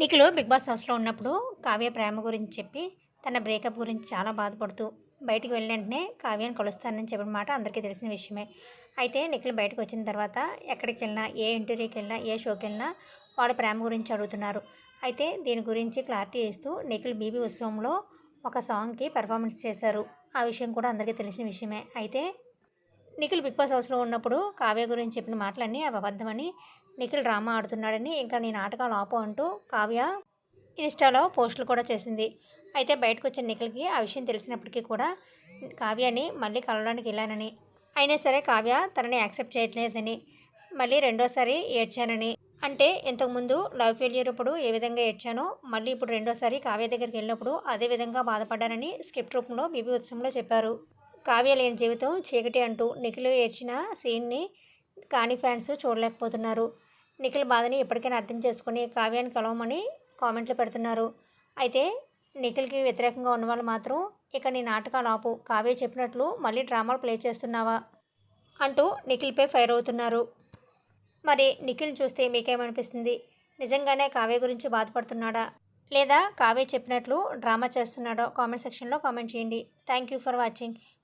Nikhil big boss హౌస్లో ఉన్నప్పుడు కావ్య ప్రేమ గురించి చెప్పి తన బ్రేకప్ గురించి చాలా బాధపడుతూ బయటికి వెళ్ళిన వెంటనే కావ్యాన్ని కలుస్తానని చెప్పిన మాట అందరికీ తెలిసిన విషయమే. అయితే నిఖిల్ బయటకు వచ్చిన తర్వాత ఎక్కడికి వెళ్ళినా ఏ ఇంటర్వ్యూకి వెళ్ళినా ఏ షోకి వెళ్ళినా వాళ్ళ ప్రేమ గురించి అడుగుతున్నారు. అయితే దీని గురించి క్లారిటీ ఇస్తూ నిఖిల్ బీబీ ఉత్సవంలో ఒక సాంగ్కి పెర్ఫార్మెన్స్ చేశారు. ఆ విషయం కూడా అందరికీ తెలిసిన విషయమే. అయితే నిఖిల్ బిగ్ బాస్ హౌస్లో ఉన్నప్పుడు కావ్య గురించి చెప్పిన మాటలన్నీ అవి అబద్ధమని నిఖిల్ డ్రామా ఆడుతున్నాడని ఇంకా నేను నాటకాలు ఆపు అంటూ కావ్య ఇన్స్టాలో పోస్టులు కూడా చేసింది. అయితే బయటకు వచ్చిన నిఖిల్కి ఆ విషయం తెలిసినప్పటికీ కూడా కావ్యని మళ్ళీ కలవడానికి వెళ్ళానని. అయినా సరే కావ్య తనని యాక్సెప్ట్ చేయట్లేదని మళ్ళీ రెండోసారి ఏడ్చానని. అంటే ఇంతకుముందు లవ్ ఫెయిల్యూర్ ఇప్పుడు ఏ విధంగా ఏడ్చానో మళ్ళీ ఇప్పుడు రెండోసారి కావ్య దగ్గరికి వెళ్ళినప్పుడు అదే విధంగా బాధపడ్డానని స్క్రిప్ట్ రూపంలో బీబీ ఉత్సవంలో చెప్పారు. కావ్య లేని జీవితం చీకటి అంటూ నిఖిల్ ఏడ్చిన సీన్ని కాని ఫ్యాన్స్ చూడలేకపోతున్నారు. నిఖిల్ బాధని ఎప్పటికైనా అర్థం చేసుకుని కావ్యాన్ని కలవమని కామెంట్లు పెడుతున్నారు. అయితే నిఖిల్కి వ్యతిరేకంగా ఉన్న వాళ్ళు మాత్రం ఇక నీ నాటకాలు ఆపు కావ్య చెప్పినట్లు మళ్ళీ డ్రామాలు ప్లే చేస్తున్నావా? అంటూ నిఖిల్పై ఫైర్ అవుతున్నారు. మరి నిఖిల్ చూస్తే మీకేమనిపిస్తుంది? నిజంగానే కావ్య గురించి బాధపడుతున్నాడా? లేదా కావ్య చెప్పినట్లు డ్రామా చేస్తున్నాడో? కామెంట్ సెక్షన్లో కామెంట్ చేయండి. Thank you for watching.